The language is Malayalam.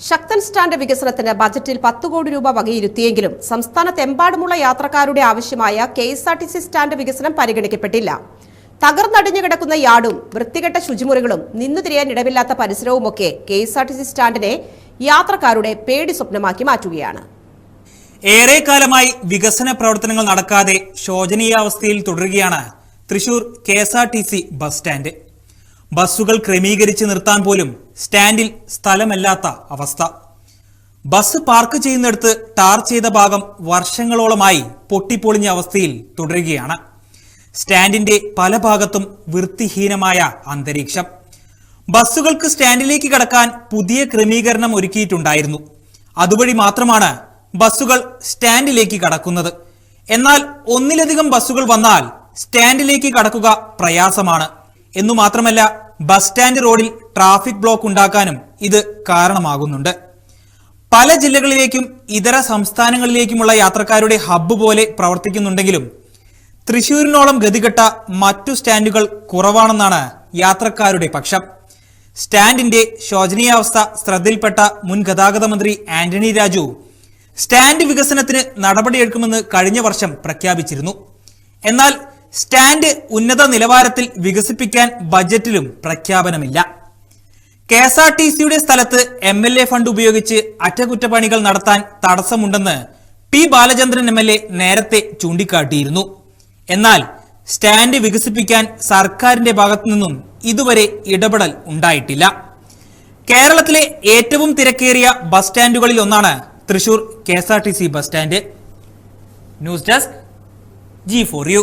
ശക്തൻ സ്റ്റാൻഡ് വികസനത്തിന് ബജറ്റിൽ പത്ത് കോടി രൂപ വകയിരുത്തിയെങ്കിലും സംസ്ഥാനത്തെമ്പാടുമുള്ള യാത്രക്കാരുടെ ആവശ്യമായ K S R T C stand വികസനം പരിഗണിക്കപ്പെട്ടില്ല. തകർന്നടിഞ്ഞു കിടക്കുന്ന യാർഡും വൃത്തികെട്ട ശുചിമുറികളും നിന്നു തിരിയാൻ ഇടവില്ലാത്ത പരിസരവുമൊക്കെ K S R T C സ്റ്റാൻഡിനെ യാത്രക്കാരുടെ പേടി സ്വപ്നമാക്കി മാറ്റുകയാണ്. ഏറെക്കാലമായി വികസന പ്രവർത്തനങ്ങൾ നടക്കാതെ ശോചനീയാവസ്ഥയിൽ തുടരുകയാണ് Thrissur K S R T C bus stand. ബസ്സുകൾ ക്രമീകരിച്ച് നിർത്താൻ പോലും സ്റ്റാൻഡിൽ സ്ഥലമല്ലാത്ത അവസ്ഥ. ബസ് പാർക്ക് ചെയ്യുന്നിടത്ത് ടാർ ചെയ്ത ഭാഗം വർഷങ്ങളോളമായി പൊട്ടിപ്പൊളിഞ്ഞ അവസ്ഥയിൽ തുടരുകയാണ്. സ്റ്റാൻഡിന്റെ പല ഭാഗത്തും വൃത്തിഹീനമായ അന്തരീക്ഷം. ബസ്സുകൾക്ക് സ്റ്റാൻഡിലേക്ക് കടക്കാൻ പുതിയ ക്രമീകരണം ഒരുക്കിയിട്ടുണ്ടായിരുന്നു. അതുവഴി മാത്രമാണ് ബസ്സുകൾ സ്റ്റാൻഡിലേക്ക് കടക്കുന്നത്. എന്നാൽ ഒന്നിലധികം ബസ്സുകൾ വന്നാൽ സ്റ്റാൻഡിലേക്ക് കടക്കുക പ്രയാസമാണ്. എന്നു മാത്രമല്ല ബസ് സ്റ്റാൻഡ് റോഡിൽ ട്രാഫിക് ബ്ലോക്ക് ഉണ്ടാക്കാനും ഇത് കാരണമാകുന്നുണ്ട്. പല ജില്ലകളിലേക്കും ഇതര സംസ്ഥാനങ്ങളിലേക്കുമുള്ള യാത്രക്കാരുടെ ഹബ്ബ് പോലെ പ്രവർത്തിക്കുന്നുണ്ടെങ്കിലും തൃശൂരിനോളം ഗതികെട്ട മറ്റു സ്റ്റാൻഡുകൾ കുറവാണെന്നാണ് യാത്രക്കാരുടെ പക്ഷം. സ്റ്റാൻഡിന്റെ ശോചനീയാവസ്ഥ ശ്രദ്ധയിൽപ്പെട്ട മുൻ ഗതാഗത മന്ത്രി ആന്റണി രാജു സ്റ്റാൻഡ് വികസനത്തിന് നടപടിയെടുക്കുമെന്ന് കഴിഞ്ഞ വർഷം പ്രഖ്യാപിച്ചിരുന്നു. എന്നാൽ സ്റ്റാൻഡ് ഉന്നത നിലവാരത്തിൽ വികസിപ്പിക്കാൻ ബജറ്റിലും പ്രഖ്യാപനമില്ല. കെ എസ് ആർ ടി സിയുടെ സ്ഥലത്ത് എം എൽ എ ഫണ്ട് ഉപയോഗിച്ച് അറ്റകുറ്റപ്പണികൾ നടത്താൻ തടസ്സമുണ്ടെന്ന് P Balachandran M L A നേരത്തെ ചൂണ്ടിക്കാട്ടിയിരുന്നു. എന്നാൽ സ്റ്റാൻഡ് വികസിപ്പിക്കാൻ സർക്കാരിന്റെ ഭാഗത്തു നിന്നും ഇതുവരെ ഇടപെടൽ ഉണ്ടായിട്ടില്ല. കേരളത്തിലെ ഏറ്റവും തിരക്കേറിയ ബസ് സ്റ്റാൻഡുകളിൽ ഒന്നാണ് Thrissur K S R T C bus stand. News desk G four U.